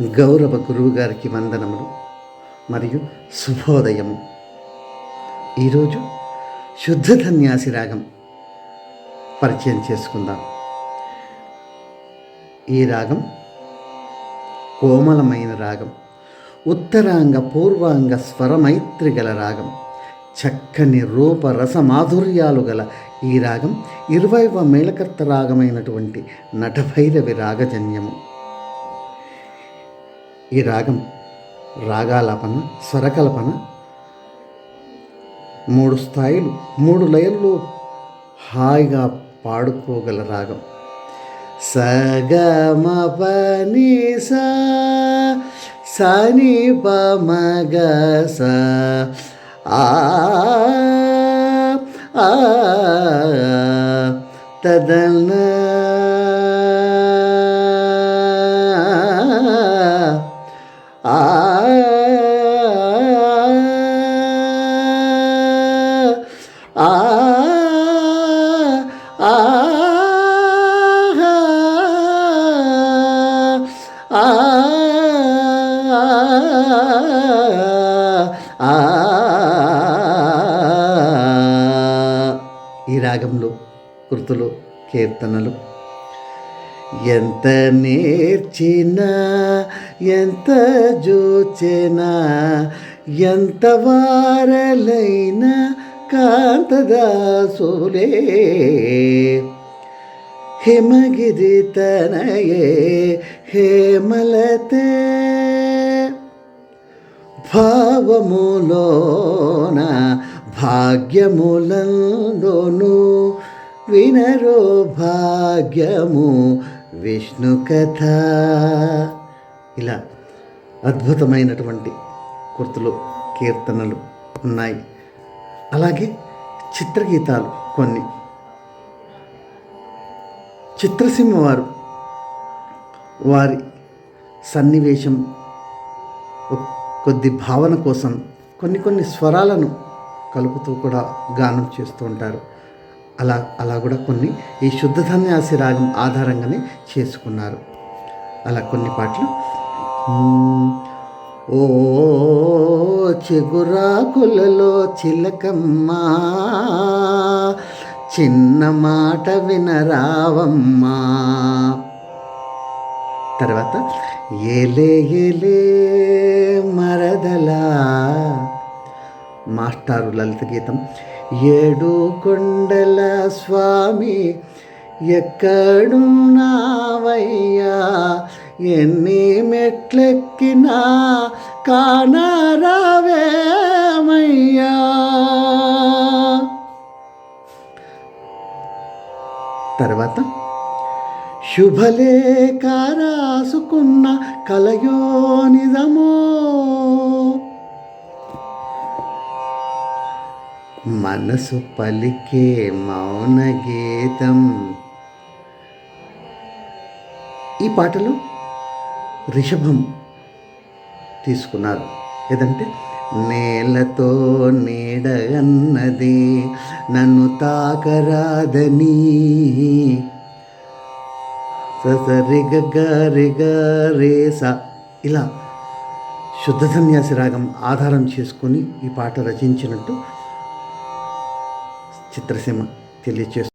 గౌరవ గురువు గారికి వందనములు మరియు శుభోదయము. ఈరోజు శుద్ధ ధన్యాసి రాగం పరిచయం చేసుకుందాం. ఈ రాగం కోమలమైన రాగం ఉత్తరాంగ పూర్వాంగ స్వరమైత్రి గల రాగం చక్కని రూప రస మాధుర్యాలు గల ఈ రాగం ఇరవైవ మేళకర్త రాగమైనటువంటి నటభైరవి రాగజన్యము. ఈ రాగం రాగాలపన స్వరకల్పన మూడు స్థాయిలు మూడు లయల్లో హాయిగా పాడుకోగల రాగం. సగమ పని సని పమగ స ఆ ఆ తదన ఆ ఆ ఈ రాగంలో కృతులు కీర్తనలు ఎంత నేర్చినా ఎంత జోచెనా ఎంత వారలైనా కాంతదాసులే హిమగిరి తనయే హేమలతే భావములోన భాగ్యములందోను వినరో భాగ్యము విష్ణు కథ ఇలా అద్భుతమైనటువంటి కుర్తులు కీర్తనలు ఉన్నాయి. అలాగే చిత్రగీతాలు కొన్ని. చిత్రసీమ వారు వారి సన్నివేశం కొద్ది భావన కోసం కొన్ని కొన్ని స్వరాలను కలుపుతూ కూడా గానం చేస్తూ ఉంటారు. అలా అలా కూడా కొన్ని ఈ శుద్ధ ధన్యాసి రాగం ఆధారంగానే చేసుకున్నారు. అలా కొన్ని పాటలు. ఓ చిగురాకులలో చిలకమ్మా చిన్న మాట వినరావమ్మా తర్వాత ఏలే ఏలే మరదలా. మాస్టారు లలిత గీతం. ఏడు కొండల స్వామి ఎక్కడున్నావయ్యా? ఎన్ని మెట్లెక్కినా కానరావేమయ్యా తర్వాత శుభలేఖ రాసుకున్న కలయో నిజమో మనసు పలికే మౌన గీతం ఈ పాటలో రిషభం తీసుకున్నారు. ఏదంటే నేలతో నీడగన్నది నన్ను తాకరాదని. రేస. ఇలా శుద్ధ సన్యాసి రాగం ఆధారం చేసుకొని ఈ పాట రచించినట్టు చిత్రసీమ తెలియచేస్తుంది.